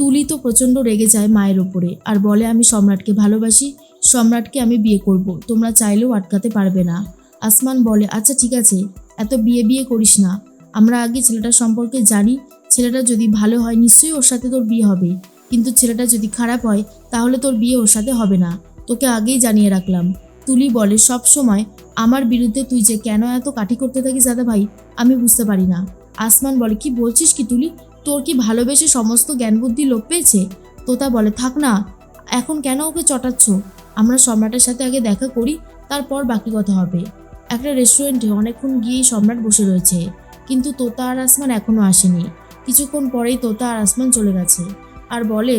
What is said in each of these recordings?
তুলি তো প্রচণ্ড রেগে যায় মায়ের ওপরে আর বলে, আমি সম্রাটকে ভালোবাসি, সম্রাটকে আমি বিয়ে করব, তোমরা চাইলেও আটকাতে পারবে না। আসমান বলে আচ্ছা ঠিক আছে, এত বিয়ে বিয়ে করিস না। আমরা আগে ছেলেটার সম্পর্কে জানি, ছেলেটা যদি ভালো হয় নিশ্চয়ই ওর সাথে তোর বিয়ে হবে। কিন্তু ছেলেটা যদি খারাপ হয়, তাহলে তোর বিয়ে ওর সাথে হবে না। তোকে আগেই জানিয়ে রাখলাম। তুলি বলে, সব সময় আমার বিরুদ্ধে তুই যে কেন এত কাঠি করতে থাকিস দাদা ভাই আমি বুঝতে পারি না। আসমান বলে, কি বলছিস কি তুলি? তোর কি ভালোবেসে সমস্ত জ্ঞান বুদ্ধি লোপ পেয়েছে? তোতা বলে, থাক না, এখন কেন ওকে চটাচ্ছ? আমরা সম্রাটের সাথে আগে দেখা করি, তারপর বাকি কথা হবে। একটা রেস্টুরেন্টে অনেকক্ষণ গিয়েই সম্রাট বসে রয়েছে। কিন্তু তোতা আর আসমান এখনও আসেনি। কিছুক্ষণ পরেই তোতা আর আসমান চলে গেছে। আর বলে,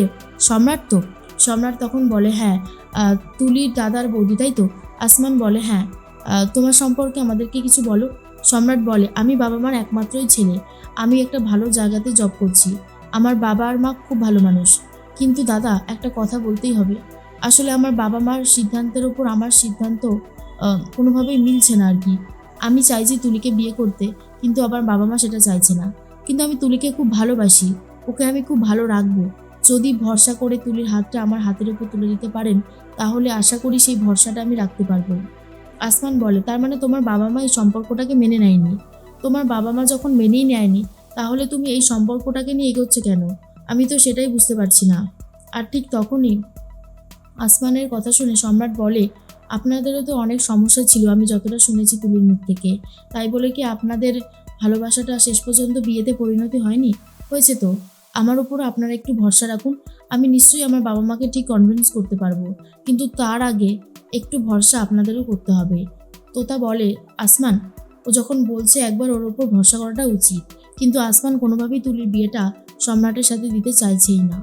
সম্রাট তো? সম্রাট তখন বলে হ্যাঁ তুলির দাদার বৌদি, তাই তো? আসমান বলে হ্যাঁ তোমার সম্পর্কে আমাদেরকে কিছু বলো। সম্রাট বলে, আমি বাবা মার একমাত্রই ছেলে আমি একটা ভালো জায়গাতে জব করছি। আমার বাবা আর মা খুব ভালো মানুষ। কিন্তু দাদা, একটা কথা বলতেই হবে। আসলে আমার বাবা মার সিদ্ধান্তের ওপর আমার সিদ্ধান্ত কোনোভাবেই মিলছে না আর কি আমি চাইছি তুলিকে বিয়ে করতে, কিন্তু আবার বাবা মা সেটা চাইছে না। কিন্তু আমি তুলিকে খুব ভালোবাসি। ওকে আমি খুব ভালো রাখব। যদি ভরসা করে তুলির হাতটা আমার হাতের উপর তুলে দিতে পারেন, তাহলে আশা করি সেই ভরসাটা আমি রাখতে পারব। আসমান বলে, তার মানে তোমার বাবা মা এই সম্পর্কটাকে মেনে নেয়নি। তোমার বাবা মা যখন মেনেই নেয়নি, তাহলে তুমি এই সম্পর্কটাকে নিয়ে এগোচ্ছে কেন? আমি তো সেটাই বুঝতে পারছি না। আর ঠিক তখনই আসমানের কথা শুনে সম্রাট বলে, আপনাদেরও তো অনেক সমস্যা ছিল, আমি যতটা শুনেছি তুলির মুখ থেকে। তাই বলে কি আপনাদের ভালোবাসাটা শেষ পর্যন্ত বিয়েতে পরিণতি হয়নি? হয়েছে তো। আমার উপরও আপনারা একটু ভরসা রাখুন আমি নিশ্চয়ই আমার বাবা মাকে ঠিক কনভিন্স করতে পারব। কিন্তু তার আগে একটু ভরসা আপনাদেরও করতে হবে। তোতা বলে, আসমান, ও যখন বলছে একবার ওর ওপর ভরসা করাটা উচিত, কিন্তু আসমান কোনোভাবেই তুলির বিয়েটা সম্রাটের সাথে দিতে চাইছেই না।